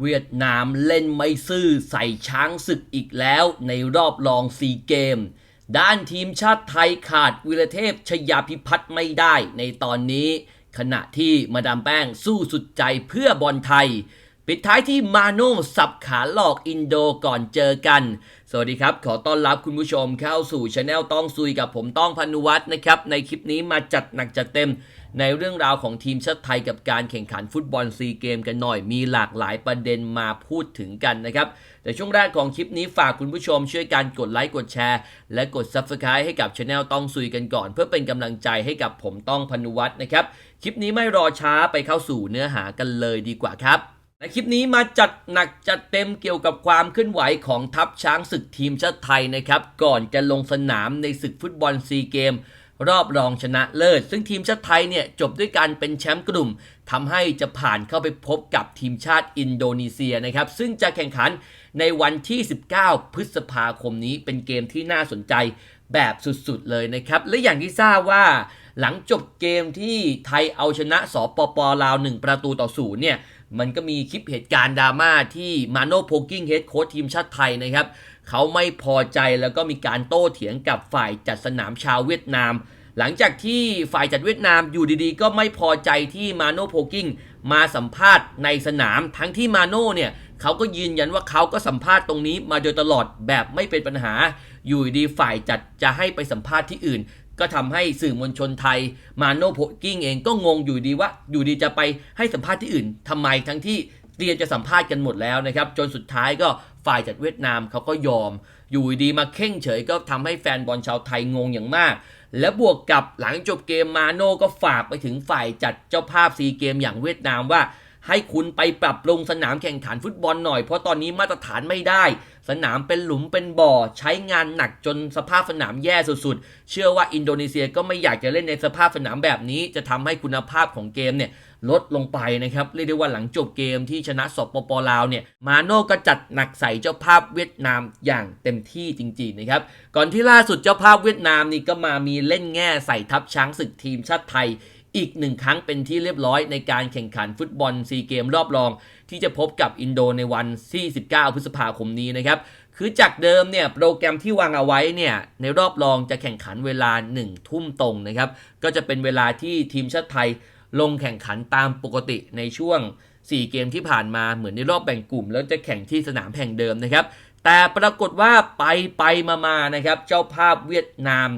เวียดนามเล่นไม่ซื่อใส่ช้างศึกอีกแล้วในรอบรองซีเกม ด้านทีมชาติไทยขาดวิรเทพชยาพิพัฒน์ไม่ได้ในตอนนี้ ขณะที่มาดามแป้งสู้สุดใจเพื่อบอลไทย ปิดท้ายที่มาโน่สับขาหลอกอินโดก่อนเจอกัน สวัสดีครับ ขอต้อนรับคุณผู้ชมเข้าสู่ช anel ต้องซุยกับผมต้องพานุวัฒน์นะครับ ในคลิปนี้มาจัดหนักจัดเต็ม ในเรื่องราวของทีมชาติไทยกับการแข่งขันฟุตบอลซีเกมกันหน่อย มีหลากหลายประเด็นมาพูดถึงกันนะครับ แต่ช่วงแรกของคลิปนี้ฝากคุณผู้ชมช่วยการกดไลค์กดแชร์ และกด Subscribe ให้กับช anel ต้องซุยกันก่อน เพื่อเป็นกำลังใจให้กับผมต้องพนุวัฒน์นะครับ คลิปนี้ไม่รอช้าไปเข้าสู่เนื้อหากันเลยดีกว่าครับในคลิปนี้มาจัดหนักจัดเต็มเกี่ยวกับความเคลื่อนไหวของทัพช้างศึกทีมชาติไทยนะครับ ก่อนจะลงสนามในศึกฟุตบอลซีเกม รอบรองชนะเลิศ ซึ่งทีมชาติไทยเนี่ยจบด้วยการเป็นแชมป์กลุ่มทำให้จะผ่านเข้าไปพบกับทีมชาติอินโดนีเซียนะครับ ซึ่งจะแข่งขันในวันที่ 19 พฤษภาคมนี้เป็นเกมที่น่าสนใจแบบสุดๆเลยนะครับ และอย่างที่ทราบว่า หลังจบเกมที่ไทยเอาชนะสปปลาว 1 ประตูต่อศูนย์เนี่ย มันก็มีคลิปเหตุการณ์ดราม่าที่มาโนโพกิ้งเฮดโค้ชทีมชาติไทยนะครับ เขาไม่พอใจแล้วก็มีการโต้เถียงกับฝ่ายจัดสนามชาวเวียดนาม หลังจากที่ฝ่ายจัดเวียดนามอยู่ดีๆ ก็ไม่พอใจที่มาโนโพกิ้งมาสัมภาษณ์ในสนาม ทั้งที่มาโนเนี่ยเขาก็ยืนยันว่าเขาก็สัมภาษณ์ตรงนี้มาโดยตลอดแบบไม่เป็นปัญหา อยู่ดีฝ่ายจัดจะให้ไปสัมภาษณ์ที่อื่น ก็ทำให้สื่อมวลชนไทยมาโนโพกิ้งเองก็งงอยู่ดีว่าอยู่ดีจะไปให้สัมภาษณ์ที่อื่นทำไมทั้งที่เตรียมจะสัมภาษณ์กันหมดแล้วนะครับ จนสุดท้ายก็ฝ่ายจากเวียดนามเขาก็ยอม อยู่ดีมาเข่งเฉยก็ทำให้แฟนบอลชาวไทยงงอย่างมาก และบวกกับหลังจบเกมมาโน่ก็ฝากไปถึงฝ่ายจัดเจ้าภาพซีเกมอย่างเวียดนามว่า ให้คุณไปปรับปรุงสนามแข่งขันฟุตบอลหน่อย เพราะตอนนี้มาตรฐานไม่ได้ สนามเป็นหลุมเป็นบ่อ ใช้งานหนักจนสภาพสนามแย่สุดๆ เชื่อว่าอินโดนีเซียก็ไม่อยากจะเล่นในสภาพสนามแบบนี้ จะทำให้คุณภาพของเกมเนี่ยลดลงไปนะครับ เรียกได้ว่าหลังจบเกมที่ชนะสปปลาวเนี่ยมาโน่ก็จัดหนักใส่เจ้าภาพเวียดนามอย่างเต็มที่จริงๆนะครับก่อนที่ล่าสุดเจ้าภาพเวียดนามนี่ก็มามีเล่นแง่ใส่ทัพช้างศึกทีมชาติไทย อีกหนึ่งครั้งเป็นที่เรียบร้อยในการแข่งขันฟุตบอลซีเกมรอบรอง ที่จะพบกับอินโดในวันที่ 19 พฤษภาคมนี้นะครับ คือจากเดิมเนี่ยโปรแกรมที่วางเอาไว้เนี่ยในรอบรองจะแข่งขันเวลา 1 ทุ่มตรงนะครับ ก็จะเป็นเวลาที่ทีมชาติไทยลงแข่งขันตามปกติในช่วง 4 เกมที่ผ่านมาเหมือนในรอบแบ่งกลุ่ม แล้วจะแข่งที่สนามแห่งเดิมนะครับ แต่ปรากฏว่าไปไปมามานะครับ เจ้าภาพเวียดนาม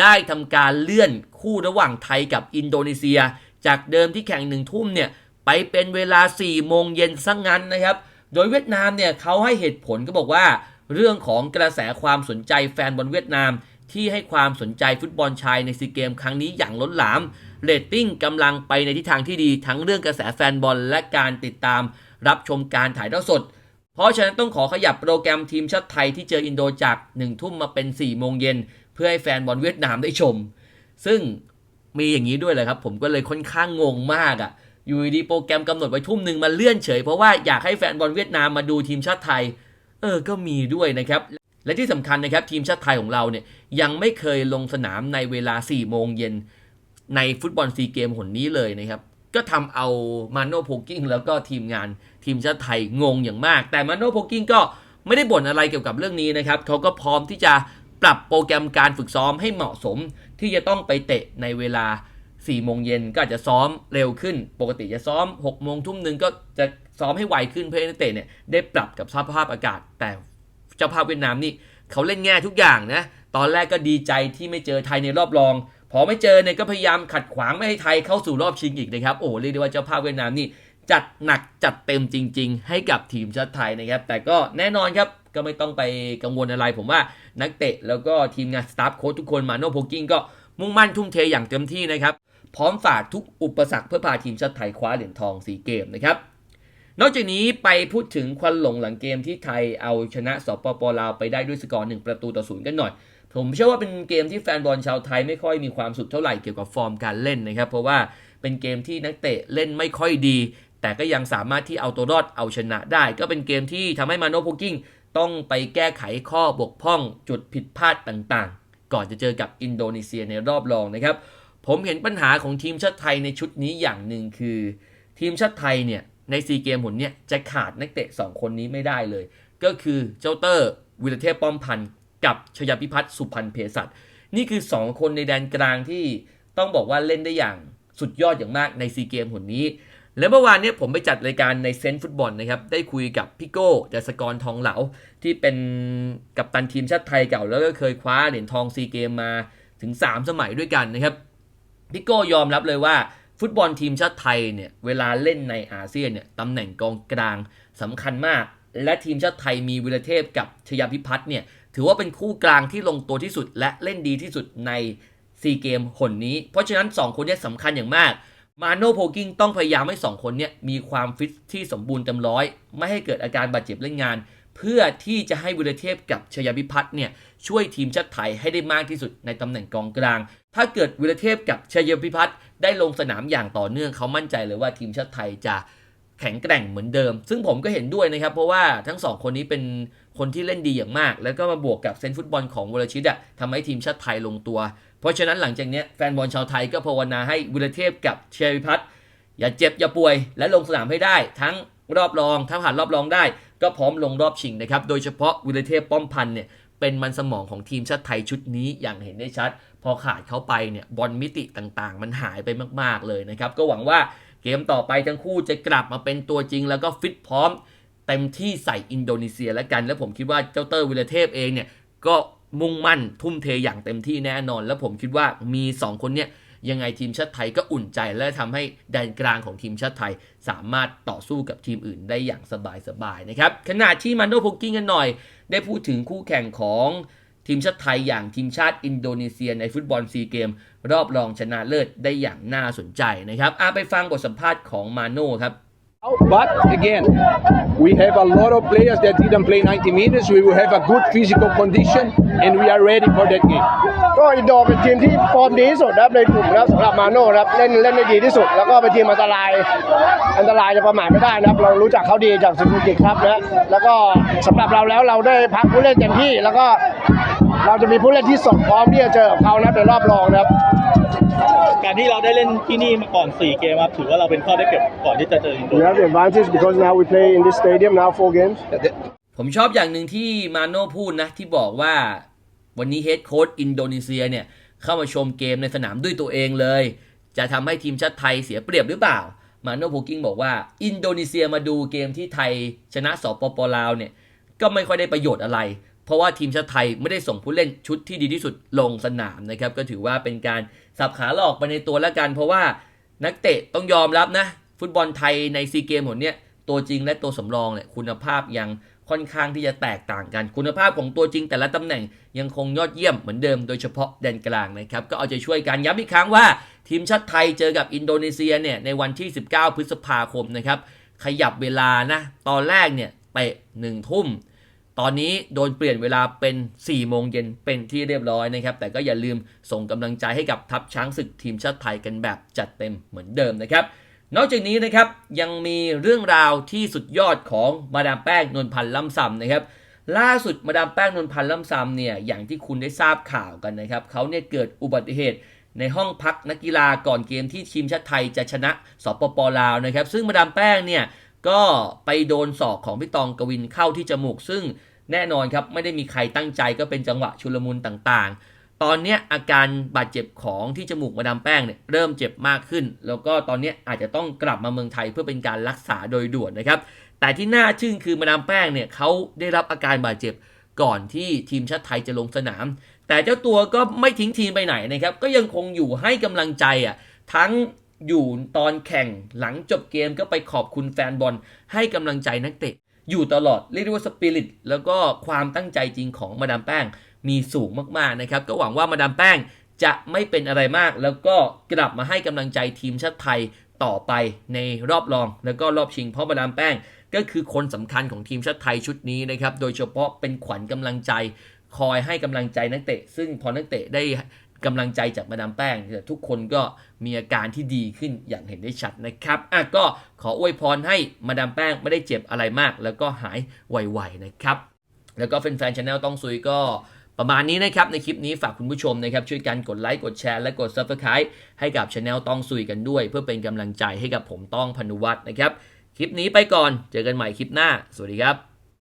ได้ทำการเลื่อนคู่ระหว่างไทยกับอินโดนีเซีย จากเดิมที่แข่งหนึ่งทุ่มเนี่ยไปเป็นเวลา 4 โมงเย็นซะงงั้นนะครับ โดยเวียดนามเนี่ยเขาให้เหตุผลก็บอกว่า เรื่องของกระแสความสนใจแฟนบอลเวียดนาม ที่ให้ความสนใจฟุตบอลชายในซีเกมครั้งนี้อย่างล้นหลามเรตติ้งกำลังไปในทิศทางที่ดีทั้งเรื่องกระแสแฟนบอลและการติดตาม รับชมการถ่ายทอดสด เพราะฉะนั้นต้องขอขยับโปรแกรมทีมชาติไทยที่เจออินโดจาก 1 ทุ่มมาเป็น 4 โมงเย็น เพื่อให้แฟนบอลเวียดนามได้ชม ซึ่งมีอย่างนี้ด้วยเลยครับ ผมก็เลยค่อนข้างงงมากอะ่ะอยู่ดีโปรแกรมกำหนดไว้ทุ่มหนึ่งมาเลื่อนเฉย เพราะว่าอยากให้แฟนบอลเวียดนามมาดูทีมชาติไทย เออก็มีด้วยนะครับ และที่สำคัญนะครับทีมชาติไทยของเราเนี่ยยังไม่เคยลงสนามในเวลา4โมงเย็นในฟุตบอลซีเกมหนนี้เลยนะครับ ก็ทำเอามาโนโพกิ้งแล้วก็ทีมงานทีมชาติไทยงงอย่างมาก แต่มาโนโพกิ้งก็ไม่ได้บ่นอะไรเกี่ยวกับเรื่องนี้นะครับเขาก็พร้อมที่จะ ปรับโปรแกรมการฝึกซ้อมให้เหมาะสมที่จะต้องไปเตะในเวลา4โมงเย็นก็อาจจะซ้อมเร็วขึ้น ปกติจะซ้อม6โมงทุ่มหนึ่งก็จะซ้อมให้ไวขึ้นเพื่อให้นักเตะเนี่ยได้ปรับกับสภาพอากาศ แต่เจ้าภาพเวียดนามนี่เขาเล่นแง่ทุกอย่างนะ ตอนแรกก็ดีใจที่ไม่เจอไทยในรอบรอง พอไม่เจอเนี่ยก็พยายามขัดขวางไม่ให้ไทยเข้าสู่รอบชิงอีกนะครับ โอ้เรียกได้ว่าเจ้าภาพเวียดนามนี่จัดหนักจัดเต็มจริง ๆ ให้กับทีมชาติไทยนะครับ แต่ก็แน่นอนครับ ก็ไม่ต้องไปกังวลอะไร ผมว่านักเตะแล้วก็ทีมงานสตาฟโค้ชทุกคนมาโนโพกิ้งก็มุ่งมั่นทุ่มเทอย่างเต็มที่นะครับ พร้อมฝ่าทุกอุปสรรคเพื่อพาทีมชาติไทยคว้าเหรียญทองสีเกมนะครับนอกจากนี้ไปพูดถึงควันหลงหลังเกมที่ไทยเอาชนะสปปลาวไปได้ด้วยสกอร์หนึ่งประตูต่อศูนย์กันหน่อย ผมเชื่อว่าเป็นเกมที่แฟนบอลชาวไทยไม่ค่อยมีความสุขเท่าไหร่เกี่ยวกับฟอร์มการเล่นนะครับ เพราะว่าเป็นเกมที่นักเตะเล่นไม่ค่อยดี แต่ก็ยังสามารถที่เอาตัวรอดเอาชนะได้ ก็เป็นเกมที่ทำให้มาโนโพกิ้ง ต้องไปแก้ไขข้อบกพร่องจุดผิดพลาดต่างๆ ก่อนจะเจอกับอินโดนีเซียในรอบรองนะครับ ผมเห็นปัญหาของทีมชาติไทยในชุดนี้อย่างหนึ่งคือ ทีมชาติไทยเนี่ยในซีเกมหนเนี่ยจะขาดนักเตะ 2 คนนี้ไม่ได้เลย ก็คือเจ้าเตอร์วิรเทพป้อมพันธ์กับชยพิพัฒน์สุพรรณเพศัตนี่คือ 2 คนในแดนกลางที่ต้องบอกว่าเล่นได้อย่างสุดยอดอย่างมากในซีเกมหนนี้ และเมื่อวานเนี้ผมไปจัดรายการในเซนต์ฟุตบอลนะครับ ได้คุยกับพี่โก้ดัสกรทองเหลา ที่เป็นกัปตันทีมชาติไทยเก่า แล้วก็เคยคว้าเหรียญทองซีเกมมาถึง 3 สมัยด้วยกันนะครับพี่โก้ยอมรับเลยว่าฟุตบอลทีมชาติไทยเนี่ยเวลาเล่นในอาเซียนเนี่ยตำแหน่งกองกลางสำคัญมาก และทีมชาติไทยมีวิรเทพกับชยาพิพัฒน์เนี่ยถือว่าเป็นคู่กลางที่ลงตัวที่สุดและเล่นดีที่สุดในซีเกมหนนี้ เพราะฉะนั้น 2 คนนี้สำคัญอย่างมาก มาโนโพกิ้งต้องพยายามให้2คนเนี้มีความฟิตที่สมบูรณ์เต็มร้อย ไม่ให้เกิดอาการบาดเจ็บเล่นงาน เพื่อที่จะให้วิรเทพกับชยพิพัฒน์เนี่ยช่วยทีมชาติไทยให้ได้มากที่สุดในตำแหน่งกองกลาง ถ้าเกิดวิรเทพกับชยพิพัฒน์ได้ลงสนามอย่างต่อเนื่องเขามั่นใจเลยว่าทีมชาติไทยจะแข็งแกร่งเหมือนเดิม ซึ่งผมก็เห็นด้วยนะครับ เพราะว่าทั้งสองคนนี้เป็นคนที่เล่นดีอย่างมาก แล้วก็มาบวกกับเซนฟุตบอลของวรชิตอะทำให้ทีมชาติไทยลงตัว เพราะฉะนั้นหลังจากนี้แฟนบอลชาวไทยก็ภาวนาให้วิรเทพกับชยพิพัฒน์อย่าเจ็บอย่าป่วย และลงสนามให้ได้ ทั้งรอบรองถ้าผ่านรอบรองได้ ก็พร้อมลงรอบชิงนะครับโดยเฉพาะวิรเทพป้อมพันเนี่ยเป็นมันสมองของทีมชาติไทยชุดนี้อย่างเห็นได้ชัด พอขาดเข้าไปเนี่ยบอลมิติต่างๆ มันหายไปมากๆเลยนะครับก็หวังว่าเกมต่อไปทั้งคู่จะกลับมาเป็นตัวจริง แล้วก็ฟิตพร้อมเต็มที่ใส่อินโดนีเซียแล้วกัน แล้วผมคิดว่าเจ้าเตอร์วิลเทพเองเนี่ยก็ มุ่งมั่นทุ่มเทอย่างเต็มที่แน่นอน แล้วผมคิดว่ามี 2 คนเนี่ยยังไงทีมชาติไทยก็อุ่นใจ และทำให้แดนกลางของทีมชาติไทย สามารถต่อสู้กับทีมอื่นได้อย่างสบายๆนะครับขณะที่มันโดโพกิ้งกันหน่อย ได้พูดถึงคู่แข่งของทีมชาติไทยอย่างทีมชาติอินโดนีเซียในฟุตบอลซีเกม รอบรองชนะเลิศได้อย่างน่าสนใจนะครับอาไปฟังบทสัมภาษณ์ของมาโน่ครับ But again, we have a lot of players that didn't play 90 minutes. We will have a good physical condition, and we are ready for that game. ก็อินโดเป็นทีมที่ฟอร์มดีที่สุดนะครับในกลุ่มแล้วสำหรับมาโน่นะครับเล่นเล่นได้ดีที่สุด แล้วก็เป็นทีมอันตราย อันตรายจะประมาทไม่ได้นะครับ เรารู้จักเขาดีจากสุสุกิครับและแล้วก็สำหรับเราแล้วเราได้พักผู้เล่นเต็มที่ แล้วก็เราจะมีผู้เล่นที่สดพร้อมที่จะเจอกับเขานะในรอบรองนะครับ การที่เราได้เล่นที่นี่มาก่อน 4 เกมครับถือว่าเราเป็นข้อได้เปรียบก่อนที่จะเจออินโด We have the advantage because now we play in this stadium now four games ผมชอบอย่างหนึ่งที่มาโน่พูดนะที่บอกว่าวันนี้เฮดโค้ชอินโดนีเซียเนี่ยเข้ามาชมเกมในสนามด้วยตัวเองเลย จะทำให้ทีมชาติไทยเสียเปรียบหรือเปล่า มาโน่โพกิ้งบอกว่า อินโดนีเซียมาดูเกมที่ไทยชนะสปปลาวเนี่ยก็ไม่ค่อยได้ประโยชน์อะไร เพราะว่าทีมชาติไทยไม่ได้ส่งผู้เล่นชุดที่ดีที่สุดลงสนามนะครับ ก็ถือว่าเป็นการสับขาหลอกไปในตัวแล้วกัน เพราะว่านักเตะต้องยอมรับนะ ฟุตบอลไทยในซีเกมหมดเนี่ยตัวจริงและตัวสำรองเนี่ยคุณภาพยังค่อนข้างที่จะแตกต่างกัน คุณภาพของตัวจริงแต่ละตำแหน่งยังคงยอดเยี่ยมเหมือนเดิมโดยเฉพาะแดนกลางนะครับ ก็เอาใจช่วยกันย้ำอีกครั้งว่า ทีมชาติไทยเจอกับอินโดนีเซียเนี่ยในวันที่ 19 พฤษภาคมนะครับขยับเวลานะ ตอนแรกเนี่ยเตะหนึ่งทุ่ม ตอนนี้โดนเปลี่ยนเวลาเป็น 4 โมงเย็นเป็นที่เรียบร้อยนะครับ แต่ก็อย่าลืมส่งกำลังใจให้กับทัพช้างศึกทีมชาติไทยกันแบบจัดเต็มเหมือนเดิมนะครับ นอกจากนี้นะครับยังมีเรื่องราวที่สุดยอดของมาดามแป้งนวลพันธ์ล่ำซำนะครับ ล่าสุดมาดามแป้งนวลพันธ์ล่ำซำเนี่ยอย่างที่คุณได้ทราบข่าวกันนะครับเขาเนี่ยเกิดอุบัติเหตุในห้องพักนักกีฬาก่อนเกมที่ทีมชาติไทยจะชนะสปปลาวนะครับ ซึ่งมาดามแป้งเนี่ย ก็ไปโดนศอกของพี่ตองกวินเข้าที่จมูก ซึ่งแน่นอนครับไม่ได้มีใครตั้งใจก็เป็นจังหวะชุลมุนต่างๆ ตอนนี้อาการบาดเจ็บของที่จมูกมาดามแป้งเนี่ยเริ่มเจ็บมากขึ้น แล้วก็ตอนนี้อาจจะต้องกลับมาเมืองไทยเพื่อเป็นการรักษาโดยด่วนนะครับ แต่ที่น่าชื่นคือมาดามแป้งเนี่ยเขาได้รับอาการบาดเจ็บก่อนที่ทีมชาติไทยจะลงสนาม แต่เจ้าตัวก็ไม่ทิ้งทีมไปไหนนะครับ ก็ยังคงอยู่ให้กำลังใจอะทั้ง อยู่ตอนแข่งหลังจบเกมก็ไปขอบคุณแฟนบอลให้กำลังใจนักเตะ อยู่ตลอดเรียกได้ว่าสปิริตแล้วก็ความตั้งใจจริงของมาดามแป้งมีสูงมากๆนะครับ ก็หวังว่ามาดามแป้งจะไม่เป็นอะไรมาก แล้วก็กลับมาให้กำลังใจทีมชาติไทยต่อไปในรอบรอง แล้วก็รอบชิงเพราะมาดามแป้ง ก็คือคนสำคัญของทีมชาติไทยชุดนี้นะครับโดยเฉพาะเป็นขวัญกำลังใจ คอยให้กำลังใจนักเตะ ซึ่งพอนักเตะได้ กำลังใจจากมาดามแป้งทุกคนก็มีอาการที่ดีขึ้นอย่างเห็นได้ชัดนะครับอะก็ขออวยพรให้มาดามแป้งไม่ได้เจ็บอะไรมาก แล้วก็หายไวๆนะครับแล้วก็แฟนๆช anel ต้องซุยก็ประมาณนี้นะครับ ในคลิปนี้ฝากคุณผู้ชมนะครับ ช่วยกันกดไลค์กดแชร์และกด Subscribe ให้กับช anel ต้องซุยกันด้วย เพื่อเป็นกำลังใจให้กับผมต้องพนุวัฒนะครับ คลิปนี้ไปก่อนเจอกันใหม่คลิปหน้า สวัสดีครับ